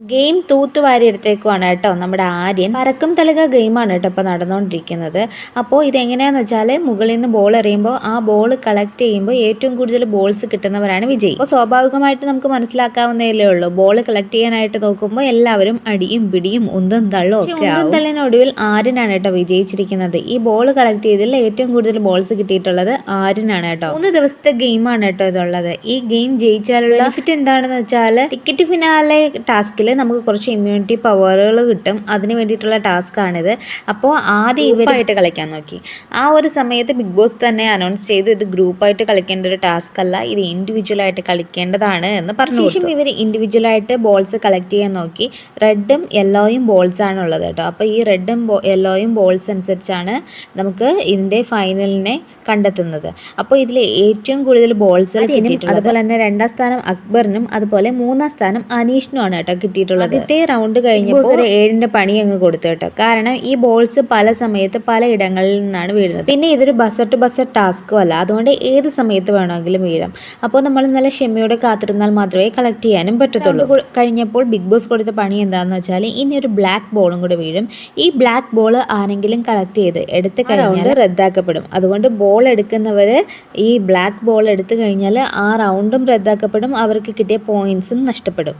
Game തൂത്തുവാരി എടുത്തേക്കുവാണ് കേട്ടോ നമ്മുടെ ആര്യൻ. പറക്കും തലക ഗെയിമാണ് കേട്ടോ ഇപ്പോൾ നടന്നുകൊണ്ടിരിക്കുന്നത് അപ്പോൾ ഇതെങ്ങനെയാണെന്ന് വെച്ചാൽ മുകളിൽ നിന്ന് ബോൾ എറിയുമ്പോൾ ആ ബോൾ കളക്ട് ചെയ്യുമ്പോൾ ഏറ്റവും കൂടുതൽ ബോൾസ് കിട്ടുന്നവരാണ് വിജയ്. അപ്പോൾ സ്വാഭാവികമായിട്ട് നമുക്ക് മനസ്സിലാക്കാവുന്നതിലേ ഉള്ളൂ. ബോൾ കളക്ട് ചെയ്യാനായിട്ട് നോക്കുമ്പോൾ എല്ലാവരും അടിയും പിടിയും ഉന്തും തള്ളും ഒക്കെ ഉന്തും തള്ളിനൊടുവിൽ ആര്യനാണ് കേട്ടോ വിജയിച്ചിരിക്കുന്നത്. ഈ ബോൾ കളക്ട് ചെയ്തതിൽ ഏറ്റവും കൂടുതൽ ബോൾസ് കിട്ടിയിട്ടുള്ളത് ആര്യനാണ് കേട്ടോ. മൂന്ന് ദിവസത്തെ ഗെയിമാണ് കേട്ടോ ഇതുള്ളത്. ഈ ഗെയിം ജയിച്ചാലുള്ള ബെനിഫിറ്റ് എന്താണെന്ന് വെച്ചാൽ ടിക്കറ്റ് ഫിനാലെ ടാസ്കിൽ നമുക്ക് കുറച്ച് ഇമ്മ്യൂണിറ്റി പവറുകൾ കിട്ടും. അതിന് വേണ്ടിയിട്ടുള്ള ടാസ്ക് ആണിത്. അപ്പോൾ ആദ്യം ഇവരായിട്ട് കളിക്കാൻ നോക്കി. ആ ഒരു സമയത്ത് ബിഗ് ബോസ് തന്നെ അനൗൺസ് ചെയ്തു ഇത് ഗ്രൂപ്പായിട്ട് കളിക്കേണ്ട ഒരു ടാസ്ക് അല്ല ഇത് ഇൻഡിവിജ്വൽ ആയിട്ട് കളിക്കേണ്ടതാണ് എന്ന് പറഞ്ഞു ശേഷം ഇവർ ഇൻഡിവിജ്വൽ ആയിട്ട് ബോൾസ് കളക്ട് ചെയ്യാൻ നോക്കി. റെഡും യെല്ലോയും ബോൾസ് ആണ് ഉള്ളത് കേട്ടോ. അപ്പോൾ ഈ റെഡും യെല്ലോയും ബോൾസ് അനുസരിച്ചാണ് നമുക്ക് ഇതിന്റെ ഫൈനലിനെ കണ്ടെത്തുന്നത്. അപ്പോൾ ഇതിൽ ഏറ്റവും കൂടുതൽ ബോൾസ് അതുപോലെ തന്നെ രണ്ടാം സ്ഥാനം അക്ബറിനും അതുപോലെ മൂന്നാം സ്ഥാനം അനീഷിനുമാണ് കേട്ടോ കിട്ടിയിട്ടുള്ളത്. ആദ്യത്തെ റൗണ്ട് കഴിഞ്ഞപ്പോൾ ഒരു ഏഴിന്റെ പണി അങ്ങ് കൊടുത്തു കേട്ടോ. കാരണം ഈ ബോൾസ് പല സമയത്ത് പല ഇടങ്ങളിൽ നിന്നാണ് വീഴുന്നത്. പിന്നെ ഇതൊരു ബസർ ടു ബസർ ടാസ്കും അല്ല. അതുകൊണ്ട് ഏത് സമയത്ത് വേണമെങ്കിലും വീഴാം. അപ്പോൾ നമ്മൾ നല്ല ക്ഷമയോടെ കാത്തിരുന്നാൽ മാത്രമേ കളക്ട് ചെയ്യാനും പറ്റത്തുള്ളൂ. കഴിഞ്ഞപ്പോൾ ബിഗ് ബോസ് കൊടുത്ത പണി എന്താണെന്ന് വെച്ചാൽ ഇനി ഒരു ബ്ലാക്ക് ബോളും കൂടെ വീഴും. ഈ ബ്ലാക്ക് ബോൾ ആരെങ്കിലും കളക്ട് ചെയ്ത് എടുത്ത് കഴിഞ്ഞാൽ റദ്ദാക്കപ്പെടും. അതുകൊണ്ട് ബോൾ എടുക്കുന്നവർ ഈ ബ്ലാക്ക് ബോൾ എടുത്തു കഴിഞ്ഞാൽ ആ റൗണ്ടും റദ്ദാക്കപ്പെടും. അവർക്ക് കിട്ടിയ പോയിന്റ്സും നഷ്ടപ്പെടും.